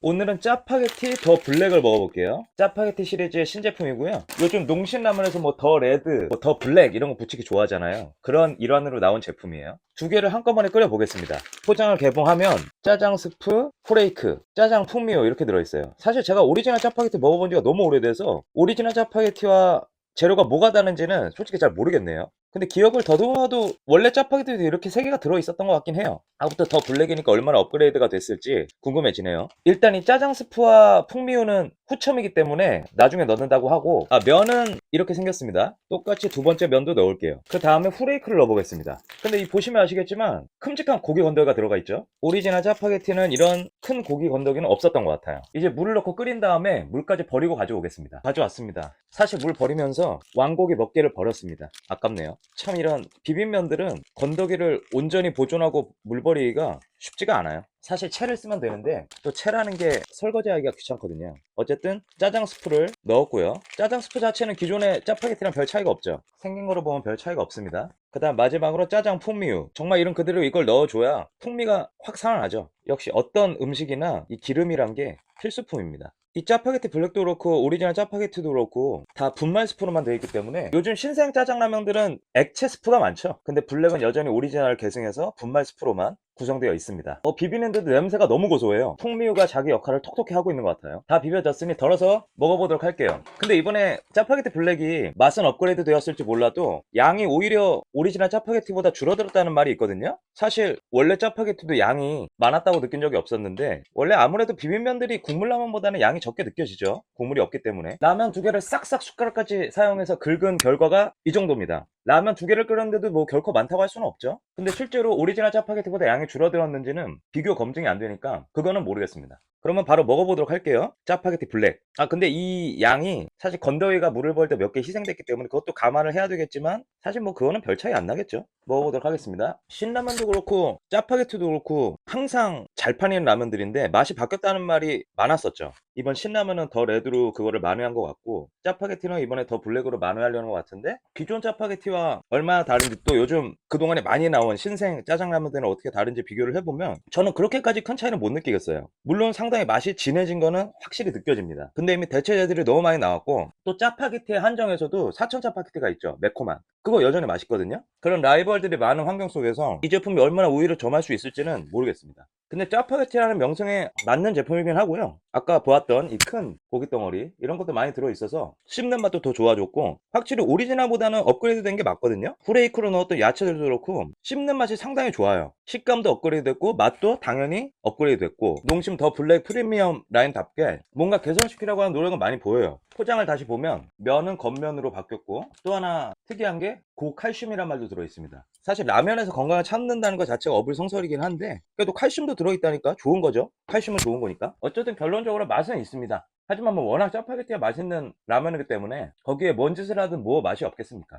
오늘은 짜파게티 더 블랙을 먹어볼게요. 짜파게티 시리즈의 신제품이고요. 요즘 농신라면에서 뭐 더 레드, 뭐 더 블랙 이런 거 붙이기 좋아하잖아요. 그런 일환으로 나온 제품이에요. 두 개를 한꺼번에 끓여보겠습니다. 포장을 개봉하면 짜장 스프, 프레이크, 짜장 풍미요 이렇게 들어있어요. 사실 제가 오리지널 짜파게티 먹어본 지가 너무 오래돼서 오리지널 짜파게티와 재료가 뭐가 다른지는 솔직히 잘 모르겠네요. 근데 기억을 더듬어도 원래 짜파게티도 이렇게 세 개가 들어있었던 것 같긴 해요. 아무튼 더 블랙이니까 얼마나 업그레이드가 됐을지 궁금해지네요. 일단 이 짜장 스프와 풍미유는 후첨이기 때문에 나중에 넣는다고 하고 아 면은 이렇게 생겼습니다. 똑같이 두 번째 면도 넣을게요. 그 다음에 후레이크를 넣어보겠습니다. 근데 이 보시면 아시겠지만 큼직한 고기 건더기가 들어가 있죠. 오리지널 짜파게티는 이런 큰 고기 건더기는 없었던 것 같아요. 이제 물을 넣고 끓인 다음에 물까지 버리고 가져오겠습니다. 가져왔습니다. 사실 물 버리면서 왕고기 몇 개를 버렸습니다. 아깝네요. 참 이런 비빔면들은 건더기를 온전히 보존하고 물 버리기가 쉽지가 않아요. 사실 채를 쓰면 되는데 또 채라는 게 설거지하기가 귀찮거든요. 어쨌든 짜장 스프를 넣었고요. 짜장 스프 자체는 기존의 짜파게티랑 별 차이가 없죠. 생긴 거로 보면 별 차이가 없습니다. 그 다음 마지막으로 짜장 풍미유. 정말 이런 그대로 이걸 넣어줘야 풍미가 확 살아나죠. 역시 어떤 음식이나 이 기름이란 게 필수품입니다. 이 짜파게티 블랙도 그렇고 오리지널 짜파게티도 그렇고 다 분말 스프로만 되어 있기 때문에 요즘 신생 짜장라면들은 액체 스프가 많죠. 근데 블랙은 여전히 오리지널 계승해서 분말 스프로만 구성되어 있습니다. 어, 비비는데도 냄새가 너무 고소해요. 풍미유가 자기 역할을 톡톡히 하고 있는 것 같아요. 다 비벼졌으니 덜어서 먹어보도록 할게요. 근데 이번에 짜파게티 블랙이 맛은 업그레이드 되었을지 몰라도 양이 오히려 오리지널 짜파게티보다 줄어들었다는 말이 있거든요. 사실 원래 짜파게티도 양이 많았다고 느낀 적이 없었는데 원래 아무래도 비빔면들이 국물 라면보다는 양이 적게 느껴지죠. 국물이 없기 때문에 라면 두 개를 싹싹 숟가락까지 사용해서 긁은 결과가 이 정도입니다. 라면 두 개를 끓였는데도 뭐 결코 많다고 할 수는 없죠. 근데 실제로 오리지널 짜파게티보다 양이 줄어들었는지는 비교 검증이 안 되니까 그거는 모르겠습니다. 그러면 바로 먹어보도록 할게요. 짜파게티 블랙. 아 근데 이 양이 사실 건더위가 물을 벌 때 몇 개 희생됐기 때문에 그것도 감안을 해야 되겠지만 사실 뭐 그거는 별 차이 안 나겠죠. 먹어보도록 하겠습니다. 신라면도 그렇고 짜파게티도 그렇고 항상 잘 팔리는 라면들인데 맛이 바뀌었다는 말이 많았었죠. 이번 신라면은 더 레드로 그거를 만회한 것 같고 짜파게티는 이번에 더 블랙으로 만회하려는 것 같은데 기존 짜파게티와 얼마나 다른지 또 요즘 그동안에 많이 나온 신생 짜장라면들은 어떻게 다른지 비교를 해보면 저는 그렇게까지 큰 차이는 못 느끼겠어요. 물론 상당히 맛이 진해진 거는 확실히 느껴집니다. 근데 이미 대체제들이 너무 많이 나왔고 또 짜파게티의 한정에서도 사천 짜파게티가 있죠. 매콤한. 그거 여전히 맛있거든요. 그런 라이벌들이 많은 환경 속에서 이 제품이 얼마나 우위를 점할 수 있을지는 모르겠습니다. 근데 짜파게티라는 명성에 맞는 제품이긴 하고요. 아까 보았던 이 큰 고기 덩어리 이런 것도 많이 들어있어서 씹는 맛도 더 좋아졌고 확실히 오리지널보다는 업그레이드 된 게 맞거든요. 후레이크로 넣었던 야채들도 그렇고 씹는 맛이 상당히 좋아요. 식감도 업그레이드 됐고 맛도 당연히 업그레이드 됐고 농심 더 블랙 프리미엄 라인답게 뭔가 개선시키려고 하는 노력은 많이 보여요. 포장을 다시 보면 면은 겉면으로 바뀌었고 또 하나 특이한 게 고칼슘이란 말도 들어있습니다. 사실 라면에서 건강을 찾는다는 것 자체가 어불성설이긴 한데 그래도 칼슘도 들어있다니까 좋은 거죠. 칼슘은 좋은 거니까. 어쨌든 결론적으로 맛은 있습니다. 하지만 뭐 워낙 짜파게티가 맛있는 라면이기 때문에 거기에 뭔 짓을 하든 뭐 맛이 없겠습니까?